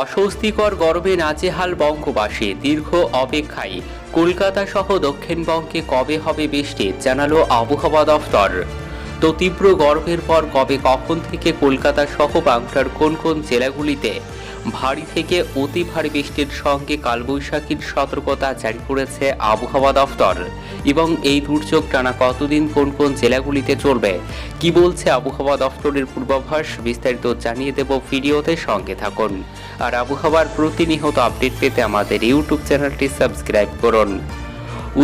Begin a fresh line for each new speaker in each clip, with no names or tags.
অস্বস্তিকর গরমে নাজেহাল বঙ্গবাসী দীর্ঘ অপেক্ষায় কলকাতা সহ দক্ষিণবঙ্গে কবে হবে বৃষ্টি জানালো আবহাওয়া দফতর তো তীব্র গর্ভের পর কবে কখন থেকে কলকাতা সহ বাংলার কোন কোন জেলাগুলিতে ভারী থেকে অতি ভারী বৃষ্টির সঙ্গে কালবৈশাখীর সতর্কতা জারি করেছে আবহাওয়া দফতর এবং এই দুর্যোগ টানা কতদিন কোন কোন জেলাগুলিতে চলবে কি বলছে আবহাওয়া দফতরের পূর্বাভাস বিস্তারিত জানিয়ে দেব ভিডিওতে সঙ্গে থাকুন আর আবহাওয়ার প্রতিনিয়ত আপডেট পেতে আমাদের ইউটিউব চ্যানেলটি সাবস্ক্রাইব করুন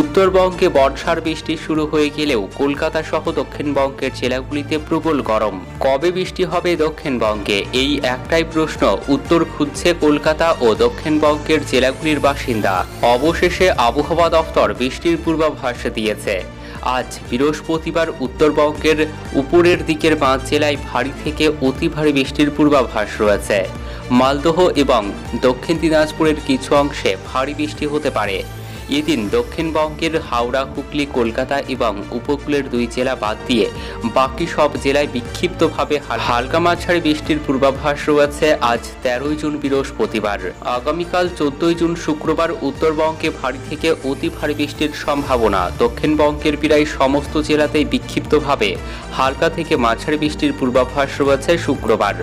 উত্তরবঙ্গে বর্ষার বৃষ্টি শুরু হয়ে গেলেও কলকাতা সহ দক্ষিণবঙ্গের জেলাগুলিতে প্রবল গরম কবে বৃষ্টি হবে দক্ষিণবঙ্গে এই একটাই প্রশ্ন উত্তর খুঁজছে কলকাতা ও দক্ষিণবঙ্গের জেলাগুলির বাসিন্দা অবশেষে আবহাওয়া দফতর বৃষ্টির পূর্বাভাস দিয়েছে আজ বৃহস্পতিবার উত্তরবঙ্গের উপরের দিকের পাঁচ জেলায় ভারী থেকে অতি ভারী বৃষ্টির পূর্বাভাস রয়েছে মালদহ এবং দক্ষিণ দিনাজপুরের কিছু অংশে ভারী বৃষ্টি হতে পারে এদিন দক্ষিণবঙ্গের হাওড়া হুগলি কলকাতা এবং উপকূলের দুই জেলা বাদ দিয়ে বাকি সব জেলায় বিক্ষিপ্তভাবে হালকা মাঝারি বৃষ্টির পূর্বাভাস রয়েছে আজ তেরোই জুন বৃহস্পতিবার আগামীকাল চোদ্দই জুন শুক্রবার উত্তরবঙ্গে ভারী থেকে অতি ভারী বৃষ্টির সম্ভাবনা দক্ষিণবঙ্গের প্রায় সমস্ত জেলাতেই বিক্ষিপ্তভাবে হালকা থেকে মাঝারি বৃষ্টির পূর্বাভাস রয়েছে শুক্রবার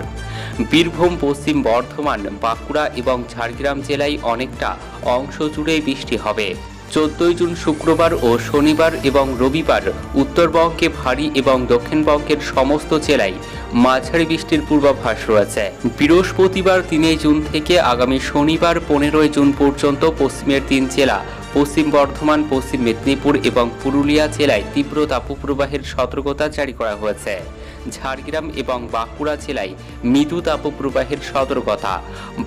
বীরভূম পশ্চিম বর্ধমান বাঁকুড়া এবং ঝাড়গ্রাম জেলায় অনেকটা অংশ জুড়ে বৃষ্টি হবে চোদ্দই জুন শুক্রবার ও শনিবার এবং রবিবার উত্তরবঙ্গে ভারী এবং দক্ষিণবঙ্গের সমস্ত জেলায় মাঝারি বৃষ্টির পূর্বাভাস রয়েছে বৃহস্পতিবার তিনই জুন থেকে আগামী শনিবার পনেরোই জুন পর্যন্ত পশ্চিমের তিন জেলা পশ্চিম বর্ধমান পশ্চিম মেদিনীপুর এবং পুরুলিয়া জেলায় তীব্র তাপপ্রবাহের সতর্কতা জারি করা হয়েছে ঝাড়গ্রাম এবং বাঁকুড়া জেলায় মৃদু তাপপ্রবাহের সতর্কতা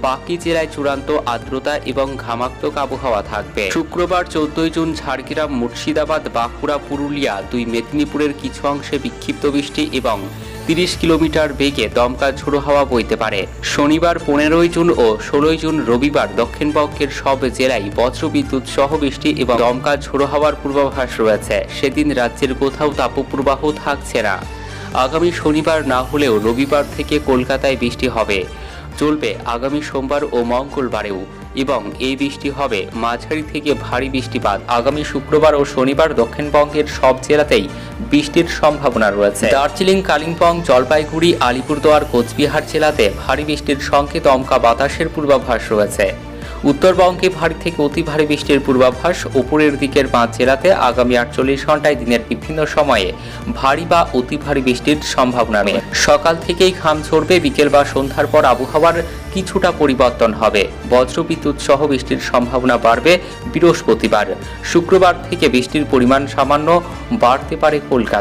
বাকি জেলায় চূড়ান্ত আর্দ্রতা এবং ঘামাত্মক আবহাওয়া থাকবে শুক্রবার চোদ্দই জুন ঝাড়গ্রাম মুর্শিদাবাদ বাঁকুড়া পুরুলিয়া দুই মেদিনীপুরের কিছু অংশে বিক্ষিপ্ত বৃষ্টি এবং তিরিশ কিলোমিটার বেগে দমকা ঝোড়ো হাওয়া বইতে পারে শনিবার পনেরোই জুন ও ষোলোই জুন রবিবার দক্ষিণবঙ্গের সব জেলায় বজ্রবিদ্যুৎ সহ বৃষ্টি এবং দমকা ঝোড়ো হাওয়ার পূর্বাভাস রয়েছে সেদিন রাজ্যের কোথাও তাপপ্রবাহ থাকছে না আগামী শনিবার না হলেও রবিবার থেকে কলকাতায় বৃষ্টি হবে চলবে আগামী সোমবার ও মঙ্গলবারেও এবং এই বৃষ্টি হবে মাঝারি থেকে ভারী বৃষ্টিপাত আগামী শুক্রবার ও শনিবার দক্ষিণবঙ্গের সব জেলাতেই বৃষ্টির সম্ভাবনা রয়েছে দার্জিলিং কালিম্পং জলপাইগুড়ি আলিপুরদুয়ার কোচবিহার জেলাতে ভারী বৃষ্টির সঙ্গে দমকা বাতাসের পূর্বাভাস রয়েছে উত্তরবঙ্গে ভারী থেকে অতি ভারী বৃষ্টির পূর্বাভাস উপরের দিকের পাঁচ জেলাতে আগামী আটচল্লিশ ঘন্টায় দিনের বিভিন্ন সময়ে ভারী বা অতি ভারী বৃষ্টির সম্ভাবনা নেই সকাল থেকেই ঘাম ঝরবে বিকেল বা সন্ধ্যার পর আবহাওয়ার কিছুটা পরিবর্তন হবে বজ্রবিদ্যুৎ সহ বৃষ্টির সম্ভাবনা বাড়বে বৃহস্পতিবার শুক্রবার থেকে বৃষ্টির পরিমাণ সামান্য বাড়তে পারে কলকাতা